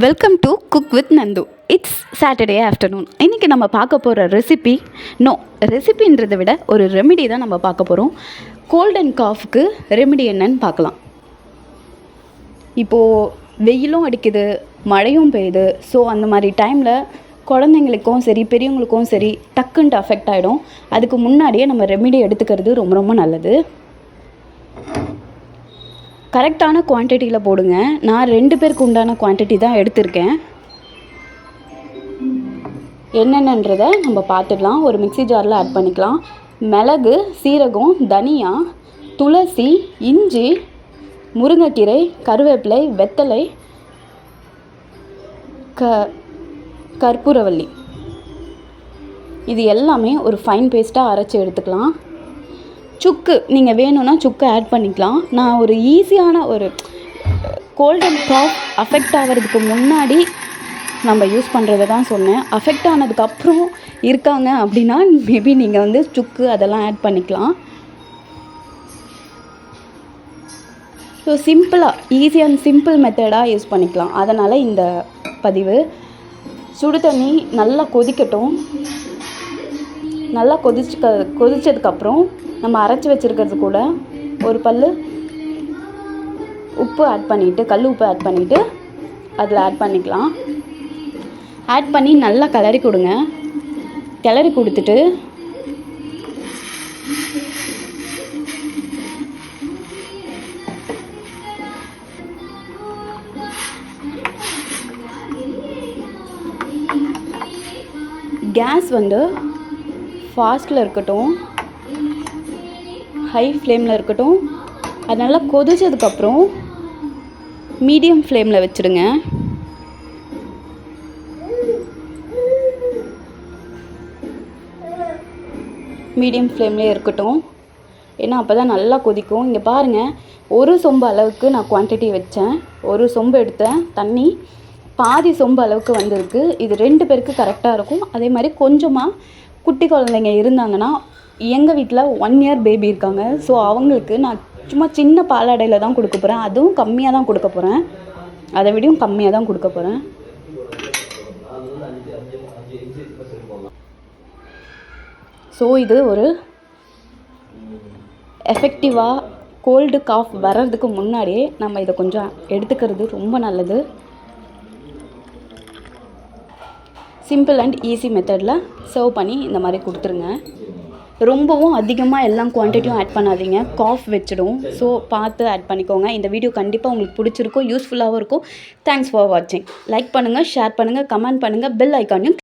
Welcome to cook with Nandu it's Saturday afternoon இன்றைக்கி நம்ம பார்க்க போகிற ரெசிபி நோ ரெசிபின்றதை விட ஒரு ரெமிடி தான் நம்ம பார்க்க போகிறோம் கோல்ட் அண்ட் காஃப்க்கு ரெமிடி என்னன்னு பார்க்கலாம். இப்போது வெயிலும் அடிக்குது மழையும் பெய்யுது. ஸோ அந்த மாதிரி டைமில் குழந்தைங்களுக்கும் சரி பெரியவங்களுக்கும் சரி டக்குன்ட்டு அஃபெக்ட் ஆகிடும் அதுக்கு முன்னாடியே நம்ம ரெமிடி எடுத்துக்கிறது ரொம்ப ரொம்ப நல்லது. கரெக்டான குவான்டிட்டியில் போடுங்க. நான் ரெண்டு பேருக்கு உண்டான குவான்டிட்டி தான் எடுத்திருக்கேன். என்னென்னன்றதை நம்ம பார்த்துக்கலாம் ஒரு மிக்ஸி ஜாரில் ஆட் பண்ணிக்கலாம். மிளகு சீரகம் தனியா துளசி இஞ்சி முருங்கைக்கீரை கருவேப்பிலை வெத்தலை க கற்பூரவல்லி இது எல்லாமே ஒரு ஃபைன் பேஸ்ட்டாக அரைச்சி எடுத்துக்கலாம். சுக்கு நீங்கள் வேணும்னா சுக்கு ஆட் பண்ணிக்கலாம். நான் ஒரு ஈஸியான ஒரு கோல்டன் காஃப் அஃபெக்ட் ஆகிறதுக்கு முன்னாடி நம்ம யூஸ் பண்ணுறத தான் சொன்னேன். அஃபெக்ட் ஆனதுக்கப்புறம் இருக்காங்க அப்படின்னா மேபி நீங்கள் வந்து சுக்கு அதெல்லாம் ஆட் பண்ணிக்கலாம். ஸோ சிம்பிளாக ஈஸி அண்ட் சிம்பிள் மெத்தடாக யூஸ் பண்ணிக்கலாம். அதனால் இந்த பதிவு. சுடு தண்ணி நல்லா கொதிக்கட்டும். நல்லா கொதிச்சு கொதிச்சதுக்கப்புறம் நம்ம அரைச்சி வச்சுருக்கிறது கூட ஒரு பல் உப்பு ஆட் பண்ணிவிட்டு கல் உப்பு ஆட் பண்ணிவிட்டு அதில் ஆட் பண்ணிக்கலாம். ஆட் பண்ணி நல்லா கிளறி கொடுங்க. கிளறி கொடுத்துட்டு கேஸ் வந்து ஃபாஸ்ட்டில் இருக்கட்டும். ஹை ஃப்ளேமில் இருக்கட்டும். அது நல்லா கொதிச்சதுக்கப்புறம் மீடியம் ஃப்ளேமில் வச்சுடுங்க மீடியம் ஃப்ளேம்லேயே இருக்கட்டும். ஏன்னா அப்போ தான் நல்லா கொதிக்கும். இங்கே பாருங்கள் ஒரு சொம்பு அளவுக்கு நான் குவான்டிட்டி வச்சேன். ஒரு சொம்பு எடுத்தேன் தண்ணி பாதி சொம்பு அளவுக்கு வந்திருக்கு. இது ரெண்டு பேருக்கு கரெக்டாக இருக்கும். அதே மாதிரி கொஞ்சமாக குட்டி குழந்தைங்க இருந்தாங்கன்னா எங்கள் வீட்டில் ஒன் இயர் பேபி இருக்காங்க. ஸோ அவங்களுக்கு நான் சும்மா சின்ன பாலாடையில் தான் கொடுக்க போகிறேன் அதுவும் கம்மியாக தான் கொடுக்க போகிறேன் அதை விடையும் கம்மியாக தான் கொடுக்க போகிறேன் ஸோ இது ஒரு எஃபெக்டிவாக கோல்டு காஃப் வர்றதுக்கு முன்னாடியே நம்ம இதை கொஞ்சம் எடுத்துக்கிறது ரொம்ப நல்லது. சிம்பிள் அண்ட் ஈஸி மெத்தடில் சர்வ் பண்ணி இந்த மாதிரி கொடுத்துருங்க. ரொம்பவும் அதிகமாக எல்லாம் குவான்டிட்டியும் ஆட் பண்ணாதீங்க. காஃப் வச்சிடும். ஸோ பார்த்து ஆட் பண்ணிக்கோங்க. இந்த வீடியோ கண்டிப்பாக உங்களுக்கு பிடிச்சிருக்கும் யூஸ்ஃபுல்லாகவும் இருக்கும். தேங்க்ஸ் ஃபார் வாட்சிங் லைக் பண்ணுங்கள் ஷேர் பண்ணுங்கள் கமெண்ட் பண்ணுங்கள் பெல் ஐக்கானையும்